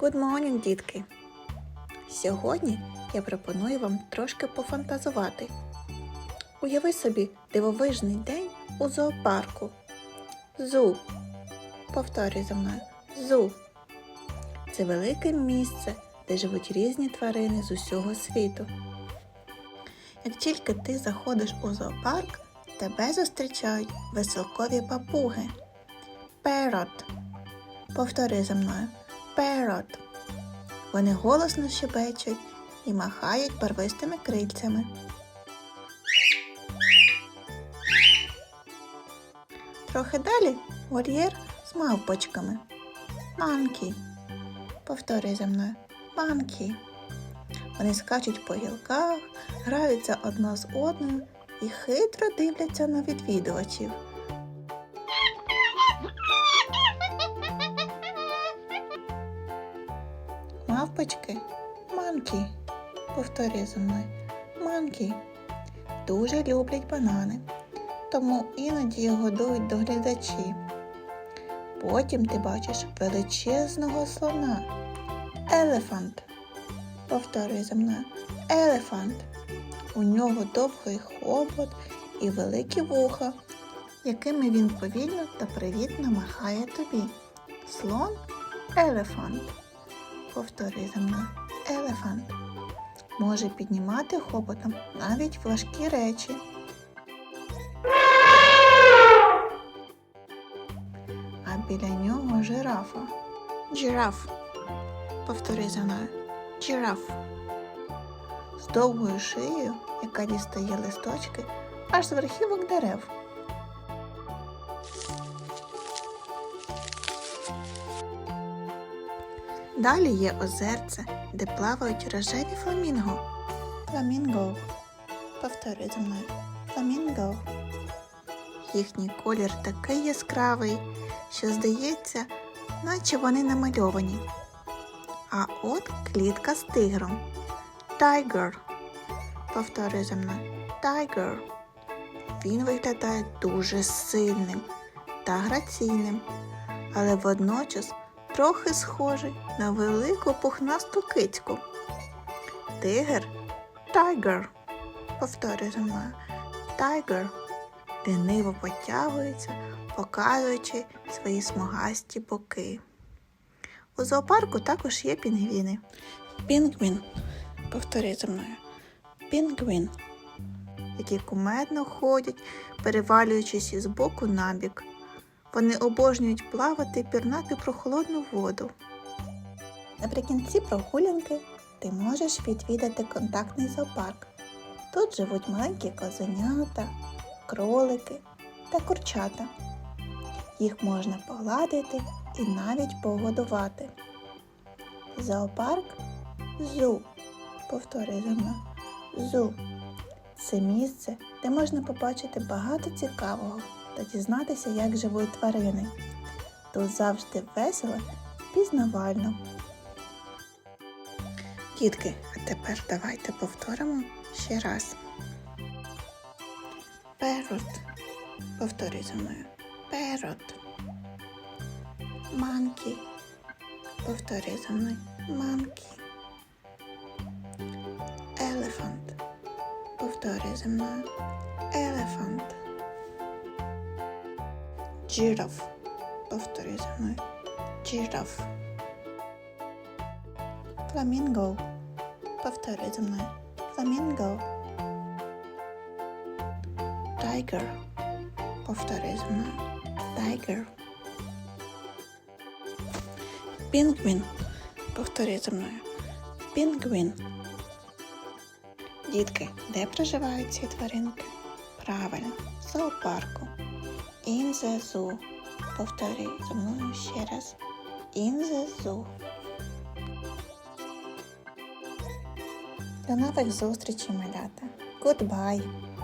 Good morning, дітки! Сьогодні я пропоную вам трошки пофантазувати. Уяви собі дивовижний день у зоопарку. Зу. Повторюй за мною. Зу. Це велике місце, де живуть різні тварини з усього світу. Як тільки ти заходиш у зоопарк, тебе зустрічають веселкові папуги. Parrot. Повтори за мною. Parrot. Вони голосно щебечуть і махають барвистими крильцями. Трохи далі вольєр з мавпочками. Манкі. Повторюй за мною. Манкі. Вони скачуть по гілках, граються одна з одною і хитро дивляться на відвідувачів. Мавпочки, манкі, повторюй за мною, манкі дуже люблять банани, тому іноді їх годують доглядачі. Потім ти бачиш величезного слона. Елефант. Повторюй за мною. Елефант. У нього довгий хобот і великі вуха, якими він повільно та привітно махає тобі. Слон елефант. Повторюй за мною. Елефант. Може піднімати хоботом навіть важкі речі. А біля нього жирафа. Жираф. Повтори за мною. Жираф. З довгою шиєю, яка дістає листочки аж з верхівок дерев. Далі є озерце, де плавають рожеві фламінго. Фламінго. Повторюй за мною. Фламінго. Їхній колір такий яскравий, що здається, наче вони намальовані. А от клітка з тигром. Тайгер. Повторюй за мною. Тайгер. Він виглядає дуже сильним та граційним, але водночас трохи схожий на велику пухнасту кицьку. Тигр тайгер. Повторюй за мною. Тайгер лениво потягується, показуючи свої смугасті боки. У зоопарку також є пінгвіни. Пінгвін. Повторюй за мною. Пінгвін. Які кумедно ходять, перевалюючись із боку на бік. Вони обожнюють плавати пірнати про холодну воду. Наприкінці прогулянки ти можеш відвідати контактний зоопарк. Тут живуть маленькі козенята, кролики та курчата. Їх можна погладити і навіть погодувати. Зоопарк зу. Повторюй за мною. Зу. Це місце, де можна побачити багато цікавого та дізнатися, як живуть тварини. Тут завжди весело, пізнавально. Дітки, а тепер давайте повторимо ще раз. Parrot. Повторюй за мною. Parrot. Monkey. Повторюй за мною. Monkey. Elephant. Повторюй за мною. Elephant. Giraffe. Повторюй за мною. Giraffe. Flamingo. Повторюй за мною. Flamingo. Tiger. Повторюй за мною. Tiger. Пінгвін. Повторюй за мною. Пінгвін. Дітки, де проживають ці тваринки? Правильно, в зоопарку. In the zoo. Повторюй за мною ще раз. In the. До нових зустрічей, малята. Goodbye.